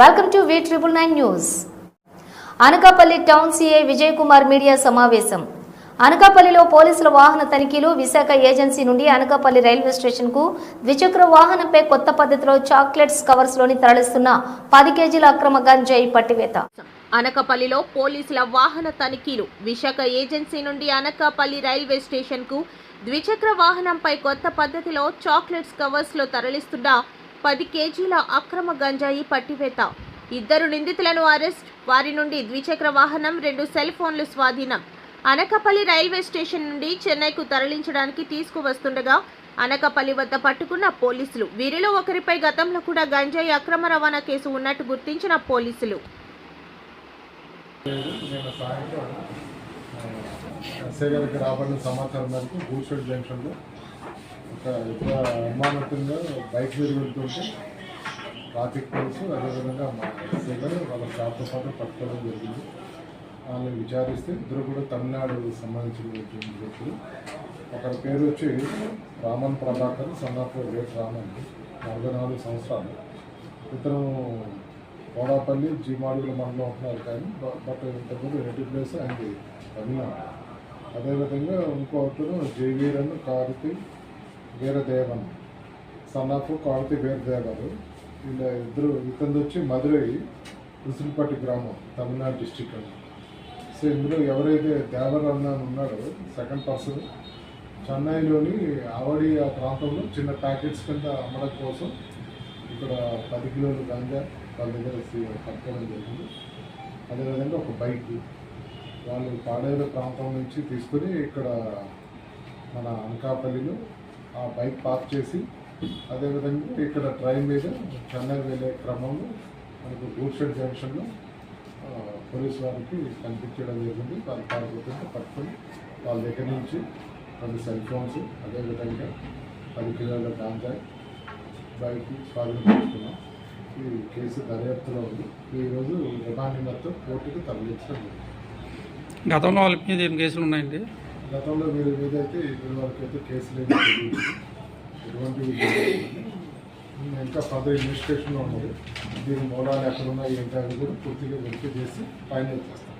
Welcome to V triple nine news Anakapalli town CA Vijay Kumar media సమావేశం. అనకాపల్లిలో పోలీసుల వాహన తనిఖీలు విశాఖ ఏజెన్సీ నుండి అనకాపల్లి రైల్వే స్టేషన్కు ద్విచక్ర వాహనంపై కొత్త పద్ధతిలో చాక్లెట్స్ కవర్స్లోని తరలిస్తున్న పది కేజీల అక్రమ గంజాయి పట్టివేత. అనకాపల్లిలో పోలీసుల వాహన తనిఖీలు విశాఖ ఏజెన్సీ నుండి అనకాపల్లి రైల్వే స్టేషన్కు ద్విచక్ర వాహనంపై కొత్త పద్ధతిలో చాక్లెట్స్ కవర్స్లో తరలిస్తున్న పది కేజీల అక్రమ గంజాయి పట్టివేత. ఇద్దరు నిందితులను అరెస్ట్ వారి నుండి ద్విచక్ర వాహనం రెండు సెల్ ఫోన్లు స్వాధీనం. అనకపల్లి రైల్వే స్టేషన్ నుండి చెన్నైకు తరలించడానికి తీసుకువస్తుండగా అనకపల్లి వద్ద పట్టుకున్న పోలీసులు. వీరిలో ఒకరిపై గతంలో కూడా గంజాయి అక్రమ రవాణా కేసు ఉన్నట్టు గుర్తించిన పోలీసులు. రాబడిన సమాచారం మేరకు జంక్షన్లో ఒక బైక్ మీద వెళ్తుంటే ట్రాఫిక్ పోలీస్ అదేవిధంగా మా ఎస్ఐ వాళ్ళ స్టాఫ్తో పాటు పట్టుకోవడం జరిగింది. వాళ్ళని విచారిస్తే ఇద్దరు కూడా తమిళనాడు సంబంధించిన వ్యక్తులు. ఒకరి పేరు వచ్చి రామన్ ప్రభాకర్ సన్నాపు రేట్ రామన్ నలభై నాలుగు సంవత్సరాలు. ఇతను కోడాపల్లి జీమాడుగుల మండలం ఉంటున్నారు కానీ బట్ ఇంతకుముందు రెడ్డి ప్లేస్ అండ్ తమిళనాడు. అదేవిధంగా ఇంకో అతను జయవీరన్ కార్తీ వీరదేవన్. ఆఫ్ కారుతి వీరదేవరు వీళ్ళ ఇద్దరు ఇతను వచ్చి మధురై ఉసిరిపట్టి గ్రామం తమిళనాడు డిస్టిక్ అని సో ఇందులో ఎవరైతే దేవర్ అన్న ఉన్నాడో సెకండ్ పర్సన్ చెన్నైలోని ఆవడి ఆ ప్రాంతంలో చిన్న ప్యాకెట్స్ కింద అమ్మడం కోసం ఇక్కడ పది కిలోలు గంజా వాళ్ళ దగ్గర పట్టుకోవడం జరిగింది. అదేవిధంగా ఒక బైక్ వాళ్ళు పాడేరు ప్రాంతం నుంచి తీసుకుని ఇక్కడ మన అనకాపల్లిలో బైక్ పార్క్ చేసి అదేవిధంగా ఇక్కడ ట్రైన్ మీద చెన్నై వెళ్ళే క్రమంలో మనకు గూడ్షెడ్ జంక్షన్లో పోలీసు పోలీస్ వారికి కనిపించడం జరిగింది. వాళ్ళు పాల్గొంటే పట్టుకొని వాళ్ళ దగ్గర నుంచి కొన్ని సెల్ ఫోన్స్ అదేవిధంగా పది కిలోల గాంజాయి బైక్ స్వాధీనం చేసుకున్నాం. ఈ కేసు దర్యాప్తులో ఉంది. ఈరోజు రిమాండ్ మొత్తం కోర్టుకు తరలించడం జరిగింది. గతంలో వాళ్ళ మీద ఏం కేసులు ఉన్నాయండి? గతంలో వీరి మీద అయితే ఇప్పటి వరకు అయితే కేసులు ఏమీ ఎటువంటివి ఇంకా ఫర్దర్ ఇన్వెస్టిగేషన్లో ఉన్నది దీని మూలాలు ఎక్కడ ఉన్నాయి ఏంటి అని కూడా పూర్తిగా వెరిఫై చేసి ఫైనల్ చేస్తాం.